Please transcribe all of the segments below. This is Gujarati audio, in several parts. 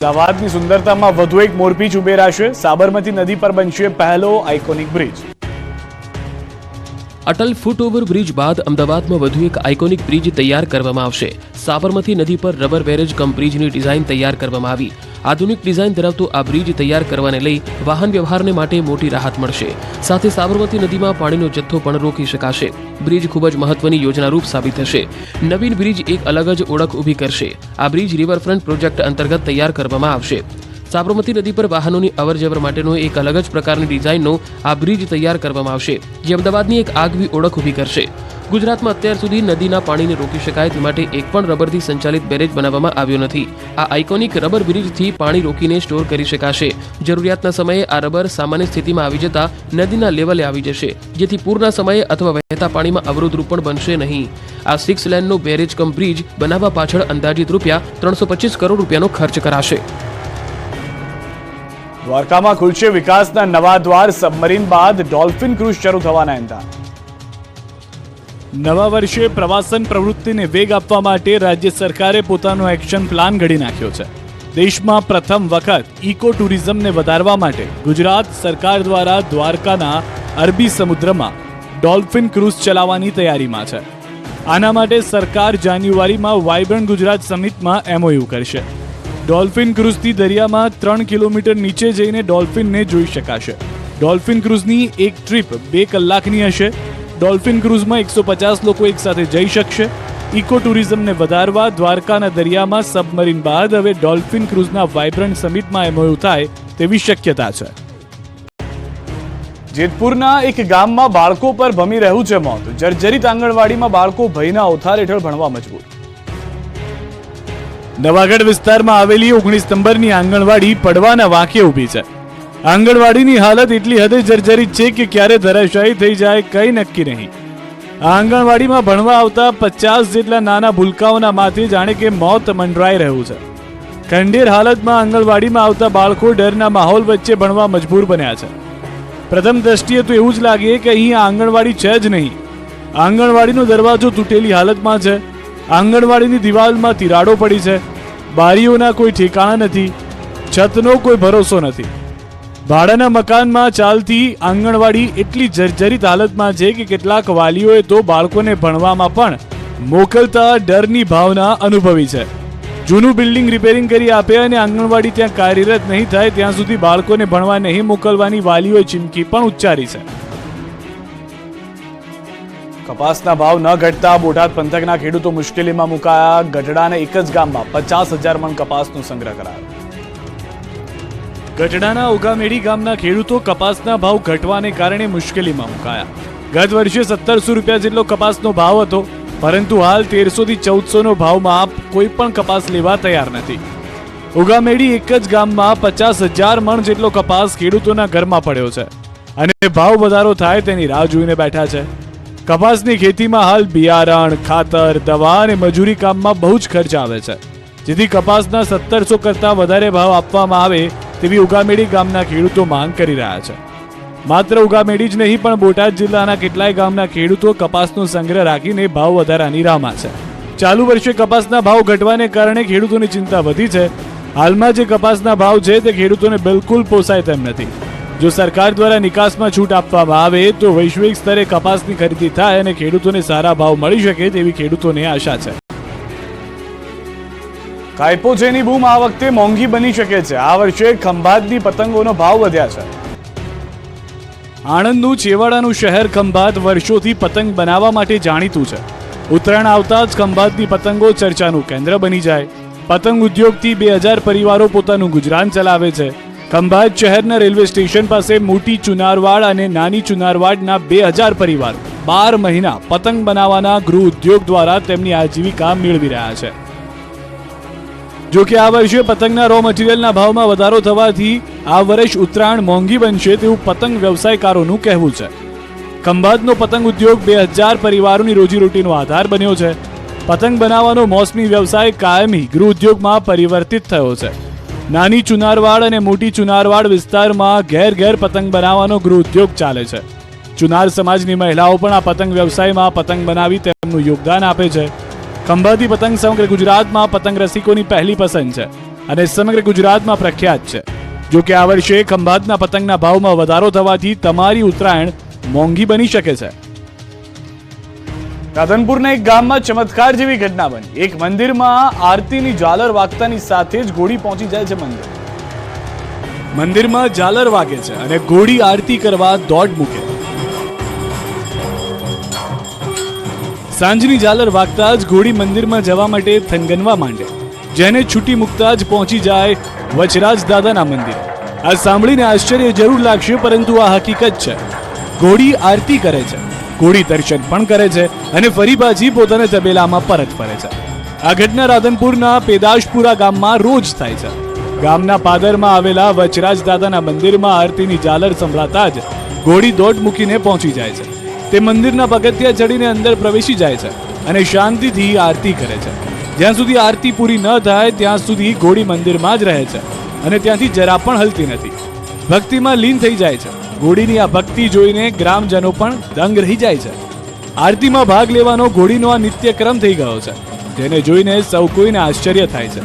અમદાવાદની સુંદરતામાં વધુ એક મોરપીચ ઉમેરાશે સાબરમતી નદી પર બનશે પહેલો iconic bridge Atal foot over bridge બાદ અમદાવાદમાં વધુ એક આઇકોનિક બ્રિજ તૈયાર કરવામાં આવશે. સાબરમતી નદી પર રબર બેરેજ કમ બ્રિજની ડિઝાઇન તૈયાર કરવામાં આવી. આધુનિક ડિઝાઇન ધરાવતો આ બ્રિજ તૈયાર કરવાને લઈ વાહન વ્યવહારને માટે મોટી રાહત મળશે. સાથે સાબરમતી નદીમાં પાણીનો જથ્થો પણ રોકી શકાશે. બ્રિજ ખૂબ જ મહત્વની યોજનારૂપ સાબિત થશે. નવીન બ્રિજ એક અલગ જ ઓળખ ઊભી કરશે. આ બ્રિજ રિવરફ્રન્ટ પ્રોજેક્ટ અંતર્ગત તૈયાર કરવામાં આવશે. સાબરમતી નદી પર વાહનોની અવરજવર માટેનો એક અલગ જ પ્રકારની ડિઝાઇનનો આ બ્રિજ તૈયાર કરવામાં આવશે, જે અમદાવાદની એક આગવી ઓળખ ઊભી કરશે. ગુજરાતમાં અત્યાર સુધી નદીના પાણીને રોકી શકાય તે માટે એક પણ રબરથી સંચાલિત બેરેજ બનાવવામાં આવ્યો નથી. આ આઇકોનિક રબર બ્રિજથી પાણી રોકીને સ્ટોર કરી શકાશે. જરૂરિયાતના સમયે આ રબર સામાન્ય સ્થિતિમાં આવી જતા નદીના લેવલે આવી જશે, જેથી પૂરના સમયે અથવા વહેતા પાણીમાં અવરોધરૂપ પણ બનશે નહીં. આ સિક્સ લેનનો બેરેજ કમ બ્રિજ બનાવવા પાછળ અંદાજિત રૂપિયા ત્રણસો પચીસ કરોડ રૂપિયાનો ખર્ચ કરાશે. દ્વારકામાં ખુલશે વિકાસના નવા દ્વાર. સબમરીન બાદ ડોલ્ફિન ક્રૂઝ શરૂ થવાના એંધાણ. નવા વર્ષે પ્રવાસન પ્રવૃત્તિને વેગ આપવા માટે રાજ્ય સરકારે પોતાનો એક્શન પ્લાન ઘડી નાખ્યો છે. દેશમાં પ્રથમ વખત ઇકો ટુરિઝમને વધારવા માટે ગુજરાત સરકાર દ્વારા દ્વારકાના અરબી સમુદ્રમાં ડોલ્ફિન ક્રૂઝ ચલાવવાની તૈયારીમાં છે. આના માટે સરકાર જાન્યુઆરીમાં વાઇબ્રન્ટ ગુજરાત સમિટમાં એમઓયુ કરશે. ડોલ્ફિન ક્રૂઝથી દરિયામાં ત્રણ કિલોમીટર નીચે જઈને ડોલ્ફિનને જોઈ શકાશે. ડોલ્ફિન ક્રૂઝની એક ટ્રીપ બે કલાકની હશે. ડોલ્ફિન ક્રૂઝમાં એકસો પચાસ લોકો એકસાથે જઈ શકશે. ઇકો ટુરિઝમને વધારવા દ્વારકાના દરિયામાં સબમરીન બાદ હવે ડોલ્ફિન ક્રૂઝના વાઇબ્રન્ટ સમિટમાં એમઓયુ થાય તેવી શક્યતા છે. જેતપુરના એક ગામમાં બાળકો પર ભમી રહ્યું છે મોત. જર્જરિત આંગણવાડીમાં બાળકો ભયના ઓથાર હેઠળ ભણવા મજબૂર. નવાગઢ વિસ્તારમાં આવેલી ઓગણીસ નંબરની આંગણવાડી પડવાના વાંકે ઊભી છે. આંગણવાડીની હાલત એટલી હદે જર્જરિત છે કે ક્યારે ધરાશાયી થઈ જાય કઈ નક્કી નહીં. આ આંગણવાડીમાં ભણવા આવતા પચાસ જેટલા નાના ભૂલકાઓના માથે જાણે કે મોત મંડરાઈ રહ્યું છે. ખંડેર હાલતમાં આંગણવાડીમાં આવતા બાળકો ડરના માહોલ વચ્ચે ભણવા મજબૂર બન્યા છે. પ્રથમ દ્રષ્ટિએ તો એવું જ લાગે કે અહીં આંગણવાડી છે જ નહીં. આંગણવાડીનો દરવાજો તૂટેલી હાલતમાં છે. આંગણવાડીની દિવાલમાં તિરાડો પડી છે. બારીઓના કોઈ ઠેકાણા નથી. છતનો કોઈ ભરોસો નથી. ભાડાના મકાનમાં ચાલતી આંગણવાડી એટલી જર્જરિત હાલતમાં છે કે કેટલાક વાલીઓએ તો બાળકોને ભણવામાં પણ મોકલતા ડરની ભાવના અનુભવી છે. જૂનું બિલ્ડિંગ રિપેરિંગ કરી આપે અને આંગણવાડી ત્યાં કાર્યરત નહીં થાય, ત્યાં સુધી બાળકોને ભણવા નહીં મોકલવાની વાલીઓએ ચીમકી પણ ઉચ્ચારી છે. કપાસના ભાવ ન ઘટતા બોટાદ પંથકના ખેડૂતો મુશ્કેલીમાં મુકાયા. ગઢડાના એક જ ગામમાં પચાસ હજાર મણ કપાસનો સંગ્રહ કરાયો. ગઢડાના ઉગામેડી ગામના ખેડૂતો કપાસના ભાવ ઘટવાને કારણે મુશ્કેલીમાં મુકાયા. ગત વર્ષે સત્તરસો રૂપિયા જેટલો કપાસનો ભાવ હતો, પરંતુ હાલ તેરસો થી ચૌદસો નો ભાવમાં કોઈ પણ કપાસ લેવા તૈયાર નથી. ઉગામેડી એક જ ગામમાં પચાસ હજાર મણ જેટલો કપાસ ખેડૂતોના ઘરમાં પડ્યો છે. અને ભાવ વધારો થાય તેની રાહ જોઈને બેઠા છે. કપાસની ખેતીમાં હાલ બિયારણ, ખાતર, દવા અને મજૂરી કામમાં બહુ જ ખર્ચ આવે છે. જેથી કપાસના સત્તરસો કરતાં વધારે ભાવ આપવામાં આવે તેવી ઉગામેડી ગામના ખેડૂતો માંગ કરી રહ્યા છે. માત્ર ઉગામેડી જ નહીં, પણ બોટાદ જિલ્લાના કેટલાય ગામના ખેડૂતો કપાસનો સંગ્રહ રાખીને ભાવ વધારાની રાહમાં છે. ચાલુ વર્ષે કપાસના ભાવ ઘટવાને કારણે ખેડૂતોની ચિંતા વધી છે. હાલમાં જે કપાસના ભાવ છે, તે ખેડૂતોને બિલકુલ પોસાય તેમ નથી. જો સરકાર દ્વારા નિકાસમાં છૂટ આપવામાં આવે તો વૈશ્વિક સ્તરે કપાસની ખરીદી થાય અને ખેડૂતોને સારા ભાવ મળી શકે તેવી ખેડૂતોને આશા છે. કાયપોજેની બૂમ આ વખતે મોંઘી બની શકે છે. આ વર્ષે ખંભાતની પતંગોનો ભાવ વધ્યા છે. આણંદનું છેવાડાનું શહેર ખંભાત વર્ષોથી પતંગ બનાવવા માટે જાણીતું છે. ઉત્તરાયણ આવતા જ ખંભાતની પતંગો ચર્ચાનું કેન્દ્ર બની જાય. પતંગ ઉદ્યોગથી બે હજાર પરિવારો પોતાનું ગુજરાન ચલાવે છે. ખંભાત શહેરના રેલવે સ્ટેશન પાસે મોટી ચુનારવાડ અને નાની ચુનારવાડના બે હજાર પરિવાર બાર મહિના પતંગ બનાવવાના ગૃહ ઉદ્યોગ દ્વારા તેમની આજીવિકા મેળવી રહ્યા છે. જો કે આ વર્ષે પતંગના રો મટીરિયલના ભાવમાં વધારો થવાથી આ વર્ષ ઉત્તરાયણ મોંઘી બનશે તેવું પતંગ વ્યવસાયકારોનું કહેવું છે. ખંભાતનો પતંગ ઉદ્યોગ બે હજાર પરિવારોની રોજીરોટીનો આધાર બન્યો છે. પતંગ બનાવવાનો મોસમી વ્યવસાય કાયમી ગૃહ ઉદ્યોગમાં પરિવર્તિત થયો છે. નાની ચુનારવાડ અને મોટી ચુનારવાડ વિસ્તારમાં ઘેર ઘેર પતંગ બનાવવાનો ગૃહ ઉદ્યોગ ચાલે છે. ચુનાર સમાજની મહિલાઓ પણ આ પતંગ વ્યવસાયમાં પતંગ બનાવી તેમનું યોગદાન આપે છે. ખંભાતી પતંગ સમગ્ર ગુજરાતમાં પતંગ રસિકોની પહેલી પસંદ છે અને સમગ્ર ગુજરાતમાં પ્રખ્યાત છે. જો કે આ વર્ષે ખંભાતના પતંગના ભાવમાં વધારો થવાથી તમારી ઉત્તરાયણ મોંઘી બની શકે છે. રાધનપુરના એક ગામમાં ચમત્કાર જેવી ઘટના બની. એક મંદિરમાં આરતીની ઝાલર વાગતાની સાથે જ ઘોડી પહોંચી જાય છે મંદિર. મંદિરમાં ઝાલર વાગે છે અને ઘોડી આરતી કરવા દોડ મૂકે સાંજની ઝાલર વાગતા જ ઘોડી મંદિરમાં જવા માટે થનગનવા માંડે. જેને છૂટી મૂકતા જ પહોંચી જાય વચરાજ દાદાના મંદિર. આ સાંભળીને આશ્ચર્ય જરૂર લાગશે, પરંતુ આ હકીકત છે. ઘોડી આરતી કરે છે. ઘોડી દર્શન પણ કરે છે અને ફરી પાછી પોતાના તબેલામાં પરત ફરે છે. આ ઘટના રાધનપુરના પેદાશપુરા ગામમાં રોજ થાય છે. ગામના પાદરમાં આવેલા વચરાજ દાદાના મંદિરમાં આરતીની ઝાલર સંભળાતા જ ઘોડી દોટ મૂકીને પહોંચી જાય છે. તે મંદિરના પગથિયા ચડીને અંદર પ્રવેશી જાય છે અને શાંતિથી આરતી કરે છે. જ્યાં સુધી આરતી પૂરી ન થાય ત્યાં સુધી ઘોડી મંદિરમાં જ રહે છે અને ત્યાંથી જરા પણ હલતી નથી. ભક્તિમાં લીન થઈ જાય છે. ઘોડીની આ ભક્તિ જોઈને ગ્રામજનો પણ દંગ રહી જાય છે. આરતીમાં ભાગ લેવાનો ઘોડીનો આ નિત્યક્રમ થઈ ગયો છે. જેને જોઈને સૌ કોઈને આશ્ચર્ય થાય છે.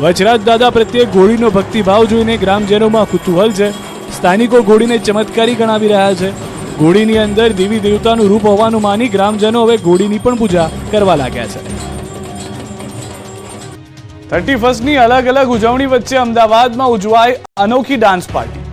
વચરાજ દાદા પ્રત્યે ઘોડીનો ભક્તિભાવ જોઈને ગ્રામજનોમાં કુતૂહલ છે. સ્થાનિકો ઘોડીને ચમત્કારી ગણાવી રહ્યા છે. ઘોડીની અંદર દેવી દેવતાનું રૂપ હોવાનું માની ગ્રામજનો હવે ઘોડીની પણ પૂજા કરવા લાગ્યા છે. થર્ટી ફર્સ્ટની અલગ અલગ ઉજવણી વચ્ચે અમદાવાદમાં ઉજવાય અનોખી ડાન્સ પાર્ટી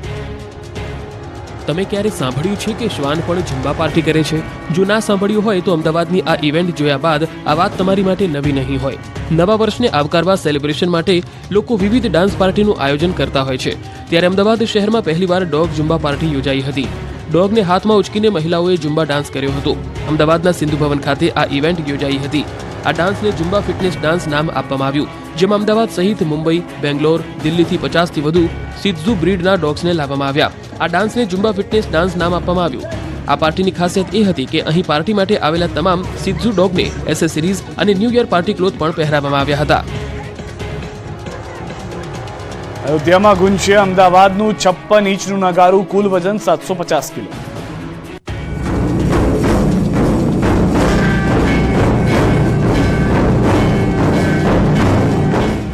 તમે ક્યારે સાંભળ્યું છે કે શ્વાન પણ ઝુંબા પાર્ટી કરે છે? જો ના સાંભળ્યું હોય તો અમદાવાદની આ ઇવેન્ટ જોયા બાદ આ વાત તમારી માટે નવી નહીં હોય. નવા વર્ષને આવકારવા સેલિબ્રેશન માટે લોકો વિવિધ ડાન્સ પાર્ટીનું આયોજન કરતા હોય છે. ત્યારે અમદાવાદ શહેરમાં પહેલીવાર ડોગ ઝુંબા પાર્ટી યોજાઈ હતી. ડોગને હાથમાં ઉચકીને મહિલાઓએ ઝુંબા ડાન્સ કર્યો હતો. અમદાવાદના સિંધુ ભવન ખાતે આ ઇવેન્ટ યોજાઈ હતી. આ ડાન્સને જુમ્બા ફિટનેસ ડાન્સ નામ આપવામાં આવ્યું, જેમાં અમદાવાદ સહિત મુંબઈ, બેંગ્લોર, દિલ્હીથી પચાસથી વધુ સિદ્ધુ બ્રીડના ડોગ્સને લાવવામાં આવ્યા. આ ડાન્સને જુમ્બા ફિટનેસ ડાન્સ નામ આપવામાં આવ્યું. આ પાર્ટીની ખાસિયત એ હતી કે અહીં પાર્ટી માટે આવેલા તમામ સિદ્ધુ ડોગને એસેસરીઝ અને ન્યૂ યર પાર્ટી ક્લોથ પણ પહેરાવવામાં આવ્યા હતા. અયોધ્યામાં ગુંજશે અમદાવાદનું છપ્પન ઇંચનું નગારું કુલ વજન સાતસો પચાસ કિલો.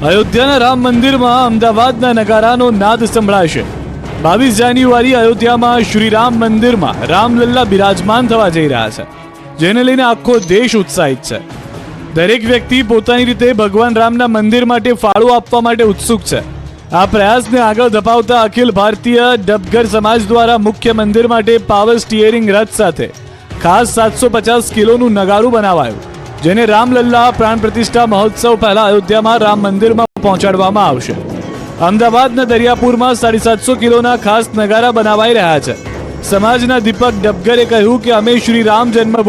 અયોધ્યાના રામ મંદિરમાં અમદાવાદના નગારાનો નાદ સંભળાશે. બાવીસ જાન્યુઆરી અયોધ્યામાં શ્રી રામ મંદિરમાં રામલલ્લા બિરાજમાન થવા જઈ રહ્યા છે, જેને લઈને આખો દેશ ઉત્સાહિત છે. દરેક વ્યક્તિ પોતાની રીતે ભગવાન રામના મંદિર માટે ફાળો આપવા માટે ઉત્સુક છે. આ પ્રયાસને આગળ ધપાવતા અખિલ ભારતીય ડબગર સમાજ દ્વારા મુખ્ય મંદિર માટે પાવર સ્ટીયરિંગ રથ સાથે ખાસ સાતસો પચાસ કિલોનું નગારું બનાવાયું. જેને રામલલ્લા પ્રાણ પ્રતિષ્ઠા મહોત્સવ પહેલા અયોધ્યામાં રામ મંદિરમાં પહોંચાડવામાં આવશે. અમદાવાદના દરિયાપુરમાં સાડી સાતસો કિલોના ખાસ નગારા બનાવાઈ રહ્યા છે. સમાજના દીપક ડબગરે કહ્યું કે અમે શ્રી રામ જન્મભૂમિ